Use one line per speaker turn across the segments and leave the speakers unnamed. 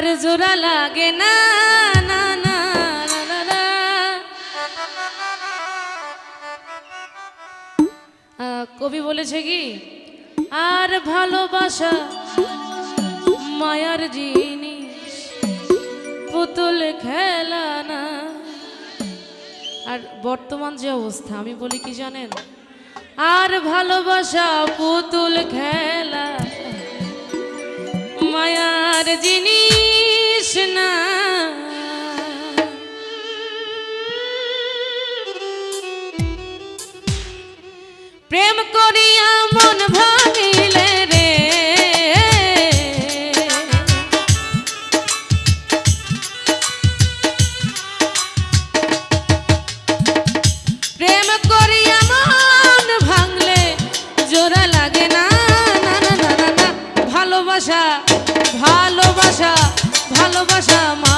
আর জোড়া লাগে না না না কবি বলেছে কি, আর ভালোবাসা মায়ার জিনিস, পুতুল খেলা না। আর বর্তমান যে অবস্থা, আমি বলি কি জানেন? আর ভালোবাসা পুতুল খেলা মায়ার জিনিস না ভালোবাসা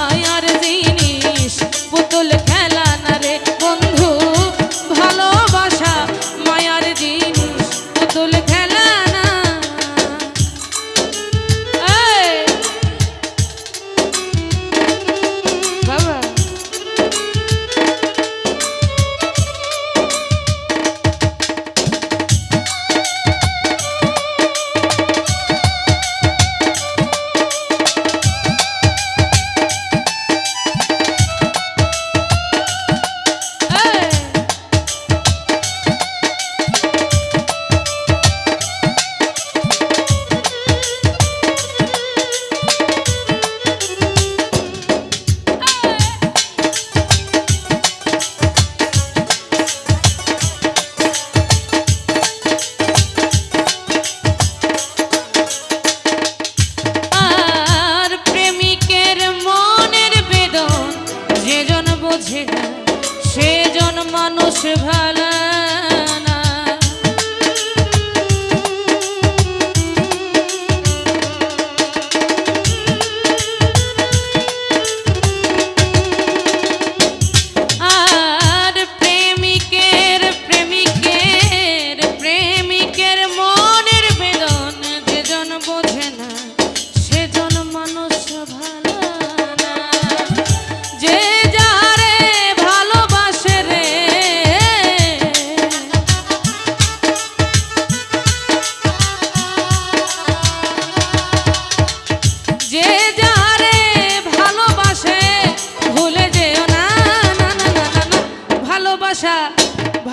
ভালোবাসা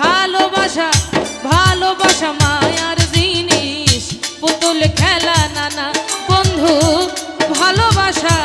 ভালোবাসা ভালোবাসা মায়ার জিনিস। পুতুল খেলা নানা বন্ধু ভালোবাসা।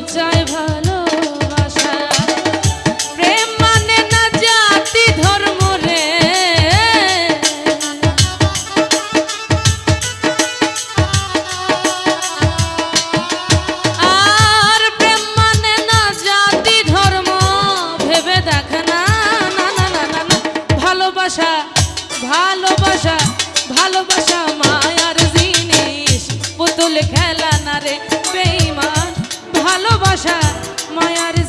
time. ভালোবাসা মায়ার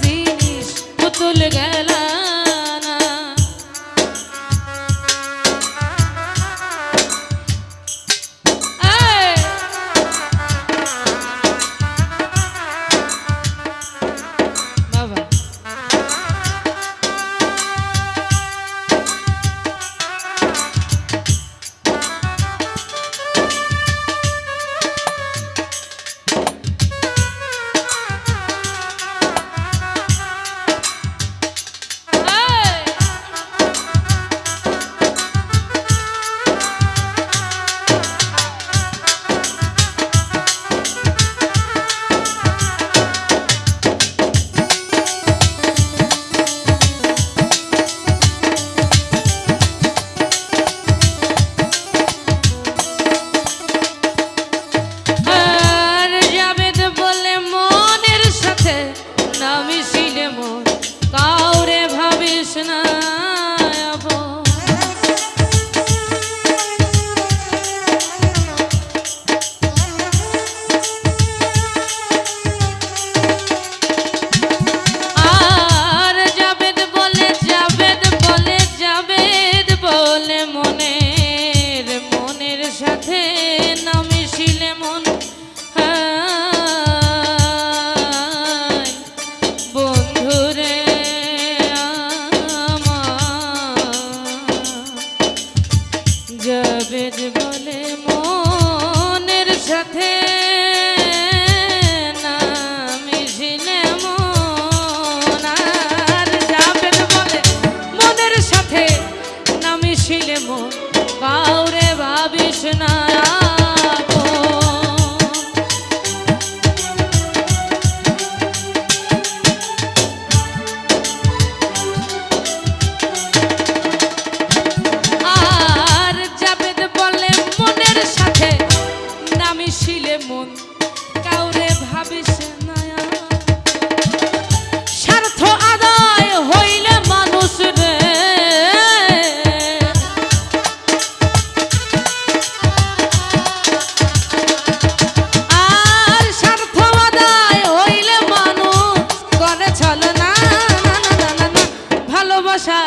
ভালোবাসা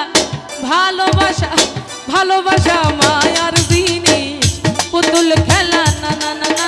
ভালোবাসা ভালোবাসা মায়ার জিনিস পুতুল খেলা না না না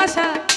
pasar.